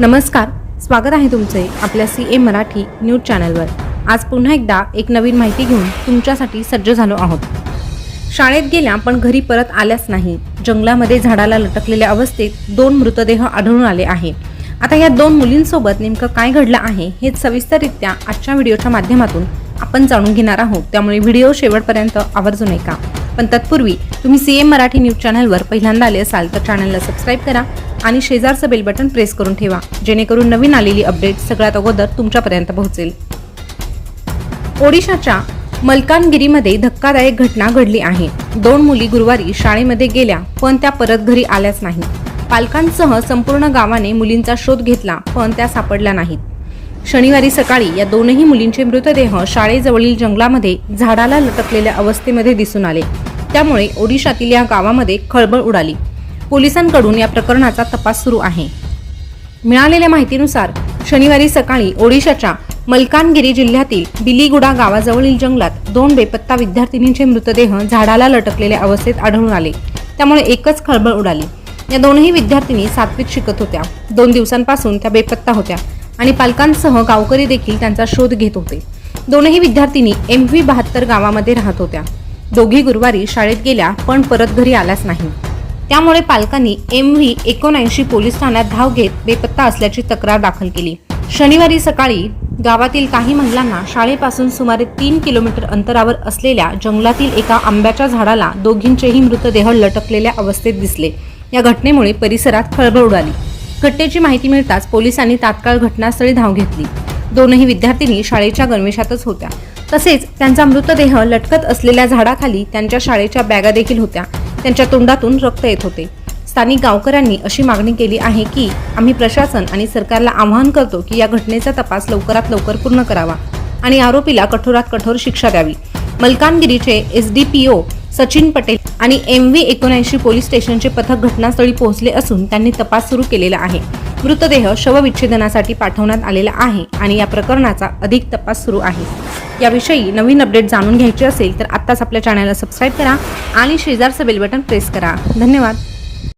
नमस्कार स्वागत आहे तुमचे आपल्या सी ए मराठी न्यूज चॅनलवर. आज पुन्हा एकदा एक नवीन माहिती घेऊन तुमच्यासाठी सज्ज झालो आहोत. शाळेत गेल्या पण घरी परत आल्याच नाही. जंगलामध्ये झाडाला लटकलेल्या अवस्थेत दोन मृतदेह आढळून आले आहे. आता या दोन मुलींसोबत नेमकं काय घडलं आहे हे सविस्तररित्या आजच्या व्हिडिओच्या माध्यमातून आपण जाणून घेणार आहोत. त्यामुळे व्हिडिओ शेवटपर्यंत आवर्जून ऐका. पण तत्पूर्वी तुम्ही सी एम मराठी न्यूज चॅनलवर पहिल्यांदा आले असाल तर चॅनलला सबस्क्राईब करा आणि शेजारचं बेल बटन प्रेस करून ठेवा. जेणेकरून नवीन आलेली अपडेट सगळ्यात अगोदर तुमच्यापर्यंत पोहोचेल. ओडिशाच्या मलकानगिरीमध्ये धक्कादायक घटना घडली आहे. दोन मुली गुरुवारी शाळेमध्ये गेल्या पण त्या परत घरी आल्याच नाही पालकांसह संपूर्ण गावाने मुलींचा शोध घेतला पण त्या सापडल्या नाहीत. शनिवारी सकाळी या दोनही मुलींचे मृतदेह शाळेजवळील जंगलामध्ये झाडाला लटकलेल्या अवस्थेमध्ये दिसून आले. त्यामुळे ओडिशातील या गावामध्ये खळबळ उडाली. पोलिसांकडून या प्रकरणाचा तपास सुरू आहे. मिळालेल्या माहितीनुसार शनिवारी सकाळी ओडिशाच्या मलकानगिरी जिल्ह्यातील बिलीगुडा गावाजवळील जंगलात दोन बेपत्ता विद्यार्थिनींचे मृतदेह झाडाला लटकलेल्या अवस्थेत आढळून आले. त्यामुळे एकच खळबळ उडाली. या दोनही विद्यार्थिनी सातवीत शिकत होत्या. दोन दिवसांपासून त्या बेपत्ता होत्या आणि पालकांसह गावकरी देखील त्यांचा शोध घेत होते. दोनही विद्यार्थिनी एम व्ही बहात्तर गावामध्ये राहत होत्या. दोघी गुरुवारी शाळेत गेल्या पण परत घरी आल्याच नाही. त्यामुळे पालकांनी एम व्ही एकोणऐंशी पोलीस ठाण्यात धाव घेत बेपत्ता असल्याची तक्रार दाखल केली. शनिवारी सकाळी गावातील काही महिलांना शाळेपासून सुमारे तीन किलोमीटर अंतरावर असलेल्या जंगलातील एका आंब्याच्या झाडाला दोघींचेही मृतदेह लटकलेल्या अवस्थेत दिसले. या घटनेमुळे परिसरात खळबळ उडाली. घटनेची माहिती मिळताच पोलिसांनी तात्काळ घटनास्थळी धाव घेतली. दोनही विद्यार्थिनी शाळेच्या गणवेशातच होत्या. तसेच त्यांचा मृतदेह लटकत असलेल्या झाडाखाली त्यांच्या शाळेच्या बॅगा देखील होत्या. त्यांच्या तोंडातून रक्त येत होते. स्थानिक गावकऱ्यांनी अशी मागणी केली आहे की आम्ही प्रशासन आणि सरकारला आवाहन करतो की या घटनेचा तपास लवकरात लवकर पूर्ण करावा आणि आरोपीला कठोरात कठोर शिक्षा द्यावी. मलकानगिरीचे S D P O Sachin Patel आणि एम व्ही एकोणऐंशी पोलीस स्टेशनचे पथक घटनास्थळी पोहोचले असून त्यांनी तपास सुरू केलेला आहे. मृतदेह शवविच्छेदनासाठी पाठवण्यात आलेला आहे आणि या प्रकरणाचा अधिक तपास सुरू आहे. याविषयी नवीन अपडेट जाणून घ्यायची असेल तर आत्ताच आपल्या चॅनलला सबस्क्राईब करा आणि शेजारचं बेल बटन प्रेस करा. धन्यवाद.